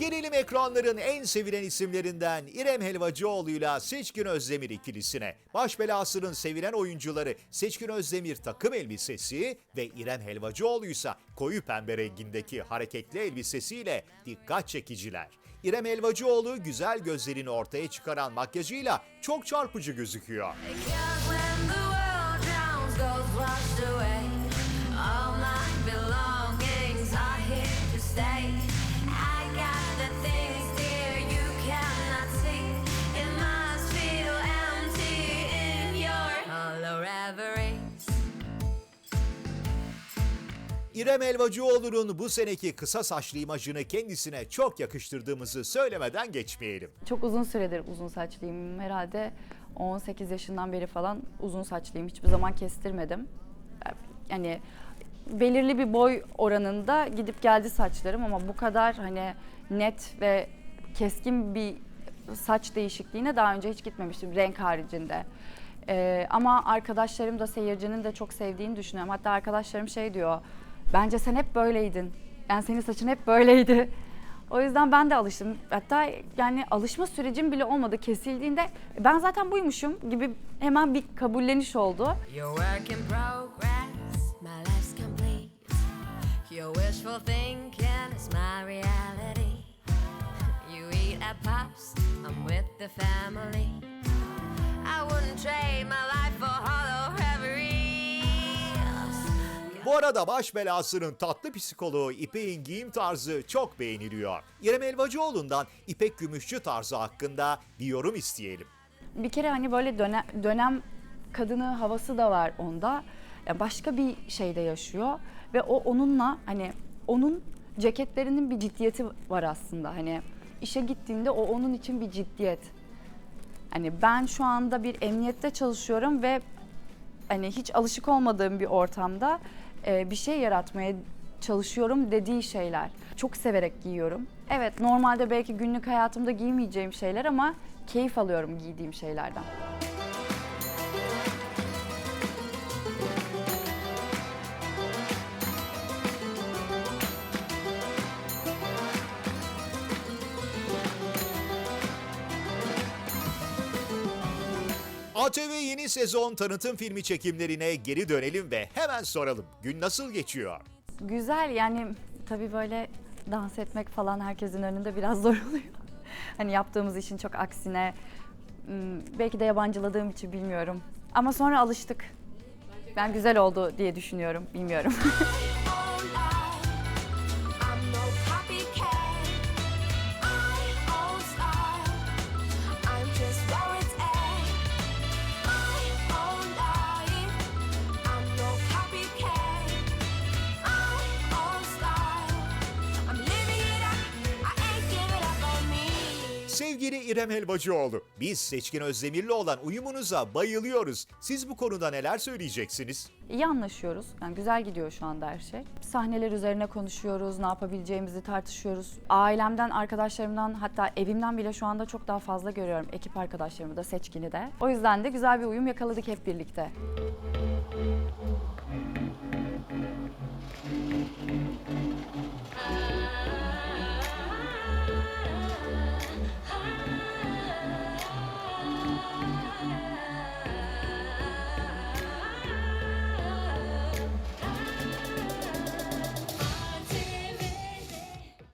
Gelelim ekranların en sevilen isimlerinden İrem Helvacıoğlu'yla Seçkin Özdemir ikilisine. Baş belasının sevilen oyuncuları Seçkin Özdemir takım elbisesi ve İrem Helvacıoğlu'ysa koyu pembe rengindeki hareketli elbisesiyle dikkat çekiciler. İrem Helvacıoğlu güzel gözlerini ortaya çıkaran makyajıyla çok çarpıcı gözüküyor. Because İrem Helvacıoğlu'nun bu seneki kısa saçlı imajını kendisine çok yakıştırdığımızı söylemeden geçmeyelim. Çok uzun süredir uzun saçlıyım. Herhalde 18 yaşından beri falan uzun saçlıyım. Hiçbir zaman kestirmedim. Yani belirli bir boy oranında gidip geldi saçlarım ama bu kadar hani net ve keskin bir saç değişikliğine daha önce hiç gitmemiştim renk haricinde. Ee, ama arkadaşlarım da seyircinin de çok sevdiğini düşünüyorum. Hatta arkadaşlarım şey diyor. Bence sen hep böyleydin. Yani senin saçın hep böyleydi. O yüzden ben de alıştım. Hatta yani alışma sürecim bile olmadı. Kesildiğinde ben zaten buymuşum gibi hemen bir kabulleniş oldu. Bu arada baş belasının tatlı psikoloğu İpek'in giyim tarzı çok beğeniliyor. İrem Helvacıoğlu'ndan İpek Gümüşçü tarzı hakkında bir yorum isteyelim. Bir kere hani böyle dönem, dönem kadını havası da var onda. Başka bir şeyde yaşıyor ve o onunla hani onun ceketlerinin bir ciddiyeti var aslında. Hani işe gittiğinde o onun için bir ciddiyet. Hani ben şu anda bir emniyette çalışıyorum ve hani hiç alışık olmadığım bir ortamda e, bir şey yaratmaya çalışıyorum dediği şeyler. Çok severek giyiyorum. Evet normalde belki günlük hayatımda giymeyeceğim şeyler ama keyif alıyorum giydiğim şeylerden. ATV yeni sezon tanıtım filmi çekimlerine geri dönelim ve hemen soralım. Gün nasıl geçiyor? Güzel yani tabii böyle dans etmek falan herkesin önünde biraz zor oluyor. hani yaptığımız işin çok aksine hmm, belki de yabancıladığım için bilmiyorum. Ama sonra alıştık. Ben güzel oldu diye düşünüyorum, bilmiyorum. Sevgili İrem Helvacıoğlu, biz Seçkin Özdemir'le olan uyumunuza bayılıyoruz. Siz bu konuda neler söyleyeceksiniz? İyi anlaşıyoruz. Yani güzel gidiyor şu anda her şey. Sahneler üzerine konuşuyoruz, ne yapabileceğimizi tartışıyoruz. Ailemden, arkadaşlarımdan hatta evimden bile şu anda çok daha fazla görüyorum ekip arkadaşlarımı da, Seçkin'i de. O yüzden de güzel bir uyum yakaladık hep birlikte.